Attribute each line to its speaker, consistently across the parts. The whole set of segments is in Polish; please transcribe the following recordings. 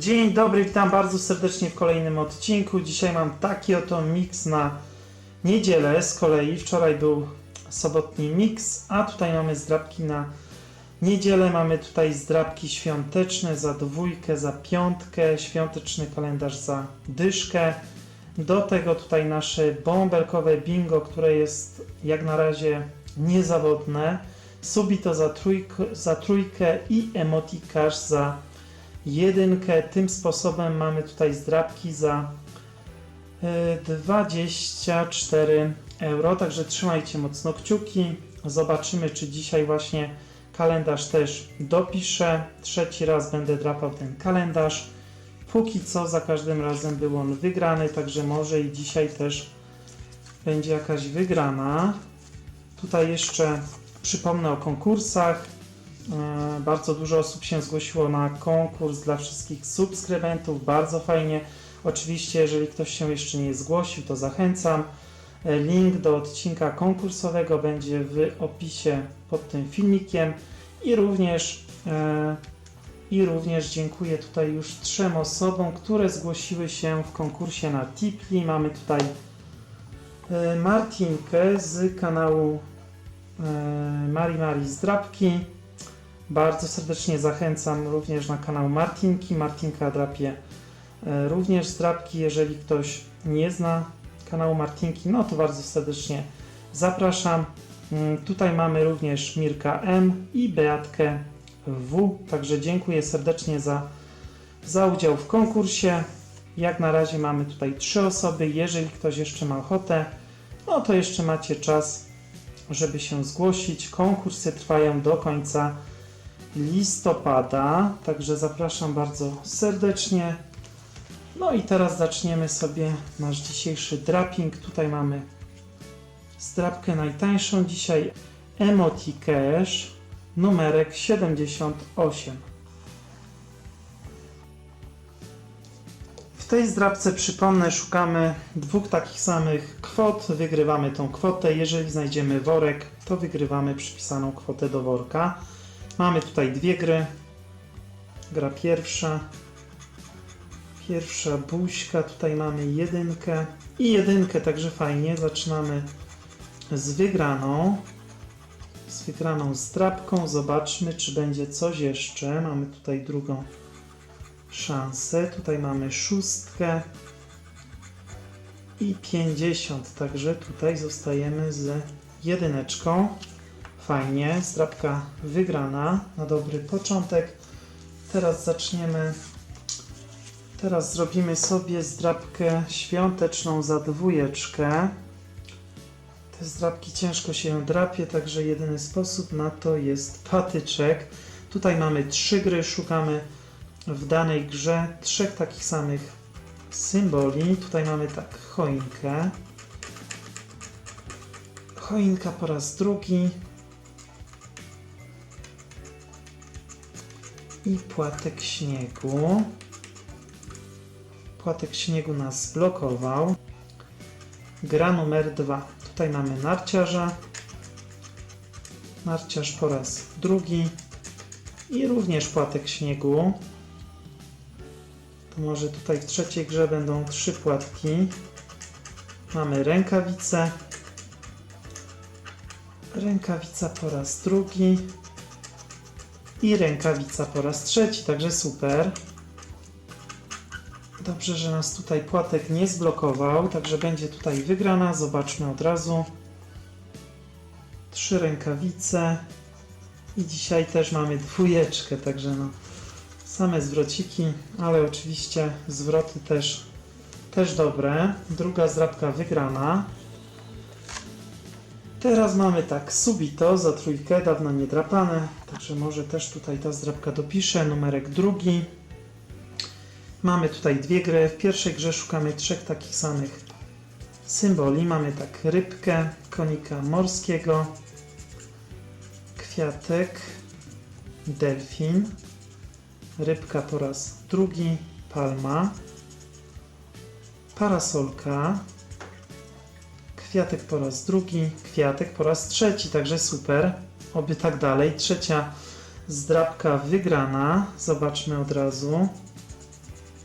Speaker 1: Dzień dobry, witam bardzo serdecznie w kolejnym odcinku. Dzisiaj mam taki oto miks na niedzielę. Z kolei wczoraj był sobotni miks, a tutaj mamy zdrabki na niedzielę. Mamy tutaj zdrabki świąteczne za dwójkę, za piątkę, świąteczny kalendarz za dyszkę. Do tego tutaj nasze bąbelkowe bingo, które jest jak na razie niezawodne. Subito za, trójk, za trójkę i emotikarz za jedynkę. Tym sposobem mamy tutaj zdrabki za y, 24 euro. Także trzymajcie mocno kciuki. Zobaczymy, czy dzisiaj właśnie kalendarz też dopiszę. Trzeci raz będę drapał ten kalendarz. Póki co za każdym razem był on wygrany, także może i dzisiaj też będzie jakaś wygrana. Tutaj jeszcze przypomnę o konkursach. E, Bardzo dużo osób się zgłosiło na konkurs dla wszystkich subskrybentów. Bardzo fajnie. Oczywiście, jeżeli ktoś się jeszcze nie zgłosił, to zachęcam. E, Link do odcinka konkursowego będzie w opisie pod tym filmikiem i również e, i również dziękuję tutaj już trzem osobom, które zgłosiły się w konkursie na Tipli. Mamy tutaj Martinkę z kanału Mari Mari Zdrabki. Bardzo serdecznie zachęcam również na kanał Martinki. Martinka drapie e, również zdrabki. Jeżeli ktoś nie zna kanału Martinki, no to bardzo serdecznie zapraszam. Mm, Tutaj mamy również Mirka M i Beatkę W. Także dziękuję serdecznie za, za udział w konkursie. Jak na razie mamy tutaj trzy osoby. Jeżeli ktoś jeszcze ma ochotę, no to jeszcze macie czas, żeby się zgłosić. Konkursy trwają do końca listopada, także zapraszam bardzo serdecznie. No i teraz zaczniemy sobie nasz dzisiejszy draping. Tutaj mamy zdrapkę najtańszą dzisiaj Emoti Cash numerek 78. W tej zdrabce przypomnę, szukamy dwóch takich samych kwot, wygrywamy tą kwotę. Jeżeli znajdziemy worek, to wygrywamy przypisaną kwotę do worka. Mamy tutaj dwie gry. Gra pierwsza. Pierwsza buźka, tutaj mamy jedynkę i jedynkę, także fajnie. Zaczynamy z wygraną. Z wygraną strapką. Zobaczmy, czy będzie coś jeszcze. Mamy tutaj drugą szansę. Tutaj mamy szóstkę i 50, także tutaj zostajemy z jedyneczką. Fajnie, zdrabka wygrana na dobry początek. Teraz zaczniemy. Teraz zrobimy sobie zdrabkę świąteczną za dwójeczkę. Te zdrabki ciężko się drapie, także jedyny sposób na to jest patyczek. Tutaj mamy trzy gry, szukamy w danej grze trzech takich samych symboli. Tutaj mamy tak choinkę. Choinka po raz drugi. I płatek śniegu. Płatek śniegu nas zblokował. Gra numer dwa. Tutaj mamy narciarza. Narciarz po raz drugi. I również płatek śniegu. To może tutaj w trzeciej grze będą trzy płatki. Mamy rękawice. Rękawica po raz drugi. I rękawica po raz trzeci, także super. Dobrze, że nas tutaj płatek nie zblokował, także będzie tutaj wygrana. Zobaczmy od razu. Trzy rękawice. I dzisiaj też mamy dwójeczkę, także no same zwrociki, ale oczywiście zwroty też, też dobre. Druga zdrabka wygrana. Teraz mamy tak, subito za trójkę, dawno nie drapane, także może też tutaj ta zdrabka dopiszę, numerek drugi. Mamy tutaj dwie gry, w pierwszej grze szukamy trzech takich samych symboli. Mamy tak rybkę, konika morskiego, kwiatek, delfin, rybka po raz drugi, palma, parasolka, kwiatek po raz drugi, kwiatek po raz trzeci, także super. Oby tak dalej. Trzecia zdrabka wygrana. Zobaczmy od razu.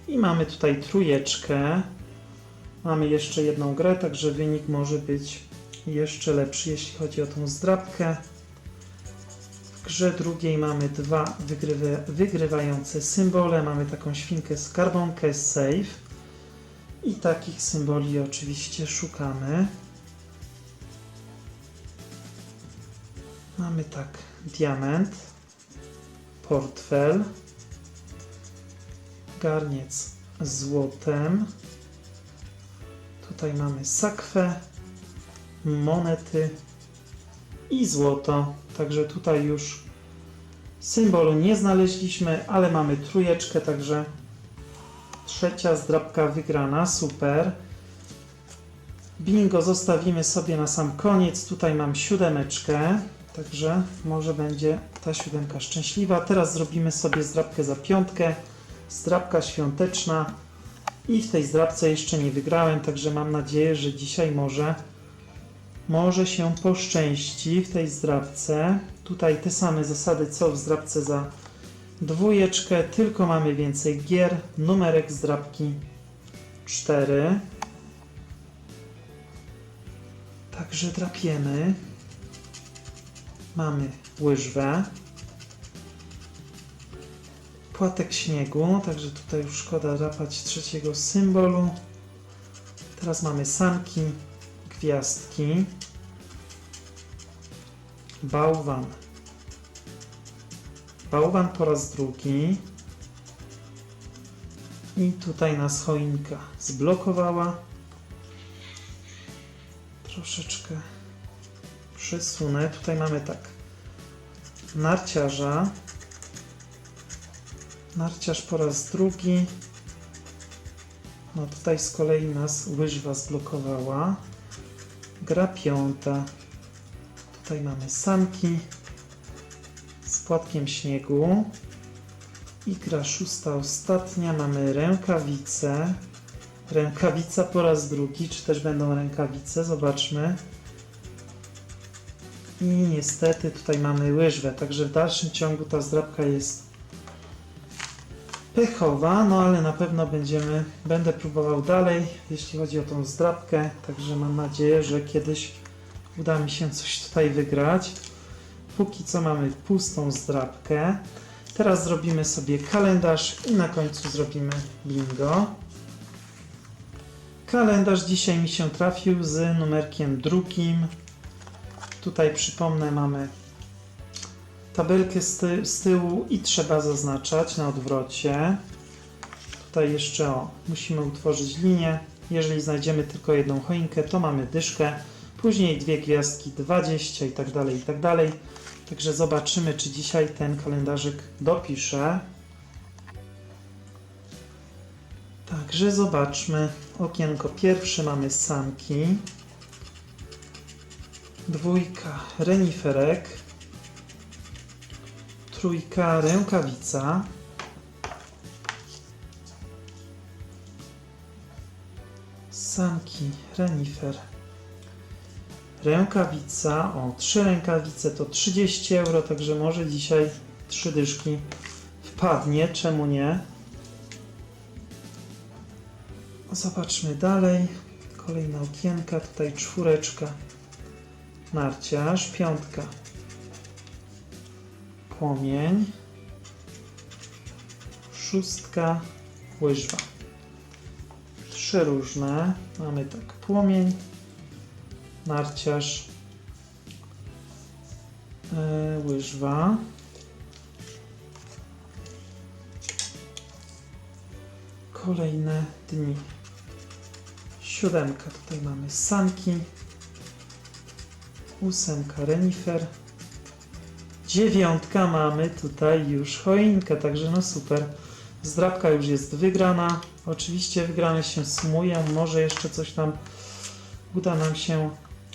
Speaker 1: I mamy tutaj trójeczkę. Mamy jeszcze jedną grę, także wynik może być jeszcze lepszy, jeśli chodzi o tą zdrabkę. W grze drugiej mamy dwa wygrywy, wygrywające symbole. Mamy taką świnkę skarbonkę, save. I takich symboli oczywiście szukamy. Mamy tak, diament, portfel, garniec złotem. Tutaj mamy sakwę, monety i złoto. Także tutaj już symbolu nie znaleźliśmy, ale mamy trójeczkę, także trzecia zdrabka wygrana, super. Bingo zostawimy sobie na sam koniec. Tutaj mam siódemeczkę, także może będzie ta siódemka szczęśliwa. Teraz zrobimy sobie zdrabkę za piątkę, zdrabka świąteczna. I w tej zdrabce jeszcze nie wygrałem, także mam nadzieję, że dzisiaj może, może się poszczęści w tej zdrabce. Tutaj te same zasady co w zdrabce za dwójeczkę, tylko mamy więcej gier. Numerek zdrabki 4. Także drapiemy. Mamy łyżwę. Płatek śniegu, także tutaj już szkoda drapać trzeciego symbolu. Teraz mamy sanki, gwiazdki, bałwan. Bałwan po raz drugi. I tutaj nas choinka zblokowała. Troszeczkę przesunę. Tutaj mamy tak. Narciarza. Narciarz po raz drugi. No tutaj z kolei nas łyżwa zblokowała. Gra piąta. Tutaj mamy sanki z płatkiem śniegu. I gra szósta, ostatnia. Mamy rękawice. Rękawica po raz drugi. Czy też będą rękawice? Zobaczmy. I niestety tutaj mamy łyżwę. Także w dalszym ciągu ta zdrabka jest pechowa, no ale na pewno będziemy, będę próbował dalej, jeśli chodzi o tą zdrabkę, także mam nadzieję, że kiedyś uda mi się coś tutaj wygrać. Póki co mamy pustą zdrabkę. Teraz zrobimy sobie kalendarz i na końcu zrobimy bingo. Kalendarz dzisiaj mi się trafił z numerkiem drugim. Tutaj przypomnę, mamy tabelkę z, ty z tyłu i trzeba zaznaczać na odwrocie. Tutaj jeszcze o, musimy utworzyć linię. Jeżeli znajdziemy tylko jedną choinkę, to mamy dyszkę. Później dwie gwiazdki 20 i tak dalej, i tak dalej. Także zobaczymy, czy dzisiaj ten kalendarzyk dopiszę. Także zobaczmy. Okienko pierwsze mamy sanki. Dwójka reniferek. Trójka rękawica. Sanki, renifer. Rękawica, o, trzy rękawice to 30 euro, także może dzisiaj trzy dyszki wpadnie, czemu nie? Zobaczmy dalej. Kolejna okienka, tutaj czwóreczka. Narciarz, piątka. Płomień. Szóstka, łyżwa. Trzy różne. Mamy tak, płomień, narciarz, yy, łyżwa. Kolejne dni. Siódemka, tutaj mamy sanki. Ósemka, renifer. Dziewiątka mamy tutaj już choinkę, także no super. Zdrabka już jest wygrana. Oczywiście wygrane się sumują, może jeszcze coś tam uda nam się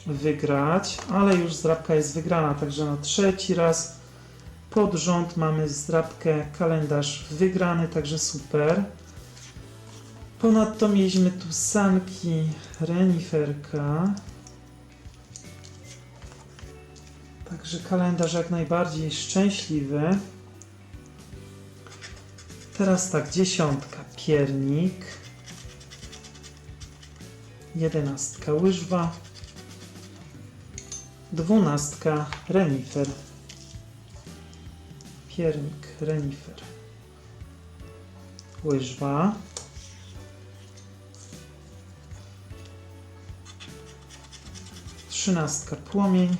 Speaker 1: wygrać, ale już zdrabka jest wygrana, także na trzeci raz pod rząd mamy zdrabkę, kalendarz wygrany, także super. Ponadto mieliśmy tu sanki reniferka. Także kalendarz jak najbardziej szczęśliwy. Teraz tak, dziesiątka piernik. Jedenastka łyżwa. Dwunastka renifer. Piernik, renifer. Łyżwa. Trzynastka płomień.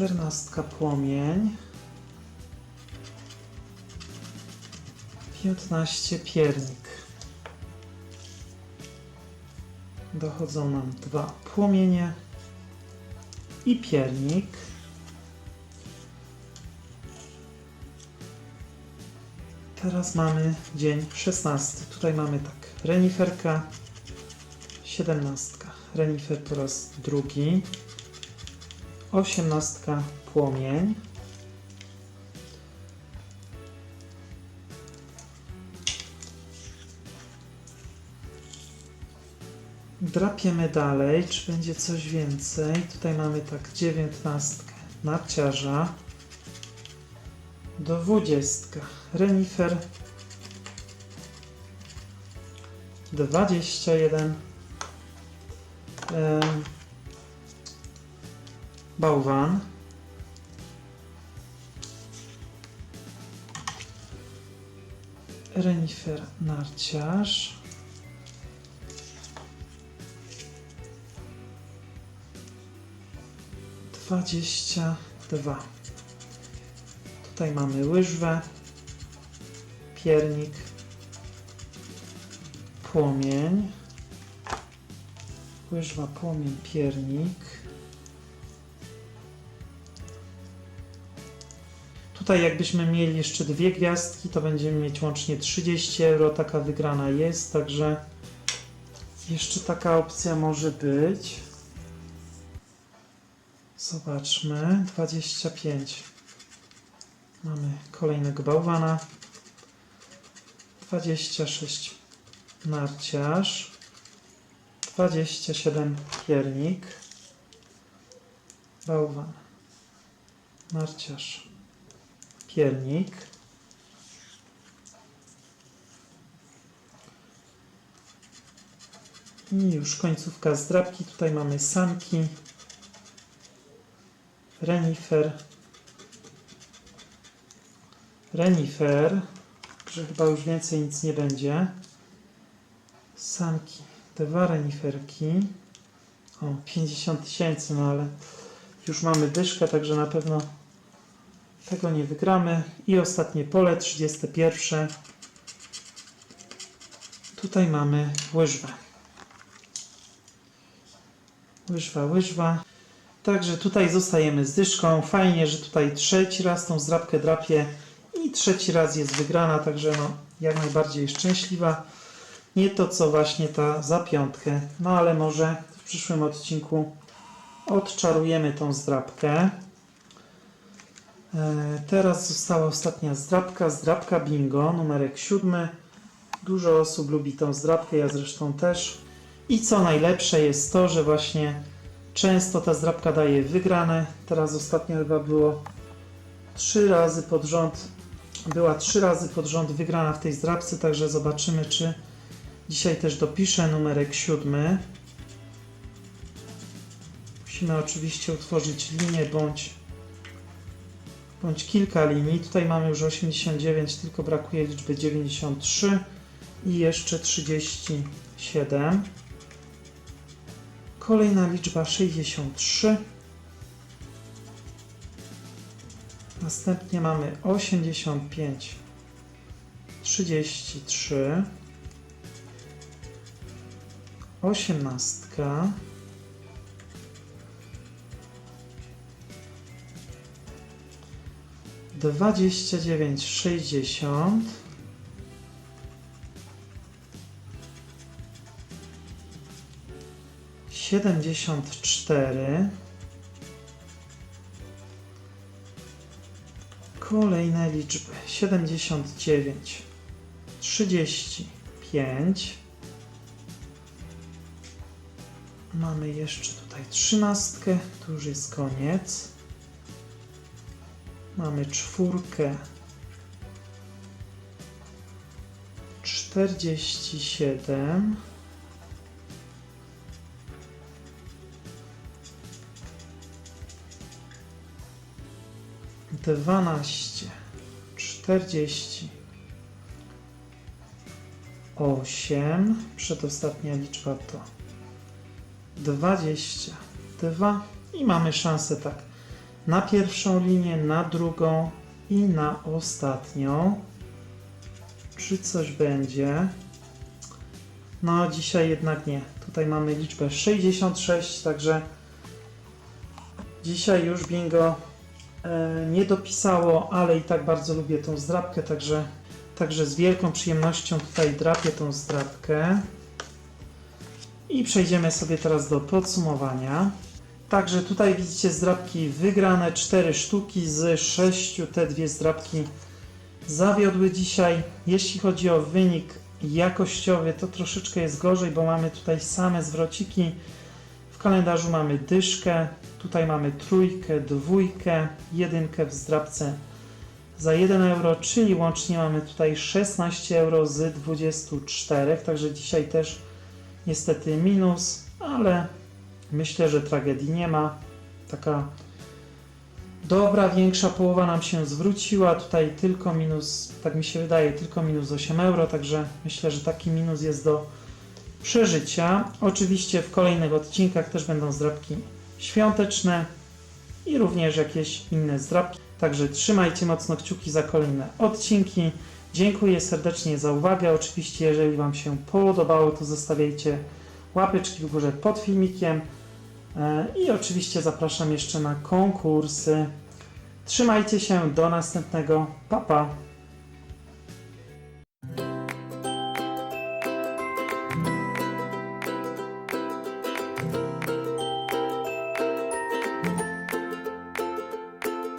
Speaker 1: Czternastka płomień. 15 piernik. Dochodzą nam dwa płomienie i piernik. Teraz mamy dzień 16. Tutaj mamy tak, reniferka, 17. Renifer po raz drugi, 18. płomień. Drapiemy dalej, czy będzie coś więcej. Tutaj mamy tak dziewiętnastkę narciarza. Dwudziestka renifer. Dwadzieścia jeden bałwan. Renifer narciarz. dwadzieścia dwa. Tutaj mamy łyżwę, piernik, płomień, łyżwa, płomień, piernik. Tutaj jakbyśmy mieli jeszcze dwie gwiazdki, to będziemy mieć łącznie 30 euro. Taka wygrana jest, także jeszcze taka opcja może być. Zobaczmy. 25. Mamy kolejnego bałwana. 26 narciarz. 27 piernik. Bałwan. Narciarz. Piernik. I już końcówka zdrabki. Tutaj mamy sanki. Renifer. Renifer. Że chyba już więcej nic nie będzie. Sanki. Dwa reniferki. O, 50 tysięcy, no ale już mamy dyszkę, także na pewno tego nie wygramy. I ostatnie pole, 31. Tutaj mamy łyżwę. Łyżwa, łyżwa. Także tutaj zostajemy z dyszką. Fajnie, że tutaj trzeci raz tą zdrabkę drapię i trzeci raz jest wygrana, także no jak najbardziej szczęśliwa. Nie to co właśnie ta za piątkę, no ale może w przyszłym odcinku odczarujemy tą zdrabkę. E, teraz została ostatnia zdrabka, zdrabka bingo, numerek siódmy. Dużo osób lubi tą zdrabkę, ja zresztą też. I co najlepsze jest to, że właśnie Często ta zdrabka daje wygrane. Teraz ostatnio chyba było trzy razy pod rząd. Była trzy razy pod rząd wygrana w tej zdrabce, także zobaczymy, czy dzisiaj też dopiszę numerek siódmy. Musimy oczywiście utworzyć linię bądź, bądź kilka linii. Tutaj mamy już 89, tylko brakuje liczby 93 i jeszcze 37. Kolejna liczba 63. Następnie mamy 85, 33, 18, 29, 60, siedemdziesiąt cztery. Kolejne liczby siedemdziesiąt dziewięć, trzydzieści pięć. Mamy jeszcze tutaj trzynastkę, tu już jest koniec. Mamy czwórkę, 47. Dwanaście, czterdzieści, osiem, przedostatnia liczba to dwadzieścia dwa. I mamy szansę tak na pierwszą linię, na drugą i na ostatnią. Czy coś będzie? No, dzisiaj jednak nie. Tutaj mamy liczbę 66, także dzisiaj już bingo e, nie dopisało, ale i tak bardzo lubię tą zdrabkę, także, także z wielką przyjemnością tutaj drapię tą zdrabkę. I przejdziemy sobie teraz do podsumowania. Także tutaj widzicie zdrabki wygrane, 4 sztuki z 6 te dwie zdrabki zawiodły dzisiaj. Jeśli chodzi o wynik jakościowy, to troszeczkę jest gorzej, bo mamy tutaj same zwrociki. W kalendarzu mamy dyszkę, tutaj mamy trójkę, dwójkę, jedynkę w zdrabce za 1 euro, czyli łącznie mamy tutaj 16 euro z 24, także dzisiaj też niestety minus, ale myślę, że tragedii nie ma. Taka dobra, większa połowa nam się zwróciła. Tutaj tylko minus, tak mi się wydaje, tylko minus 8 euro, także myślę, że taki minus jest do przeżycia. Oczywiście w kolejnych odcinkach też będą zdrabki świąteczne i również jakieś inne zdrabki. Także trzymajcie mocno kciuki za kolejne odcinki. Dziękuję serdecznie za uwagę. Oczywiście, jeżeli Wam się podobało, to zostawiajcie łapeczki w górze pod filmikiem. E, I oczywiście zapraszam jeszcze na konkursy. Trzymajcie się, do następnego. Pa, pa.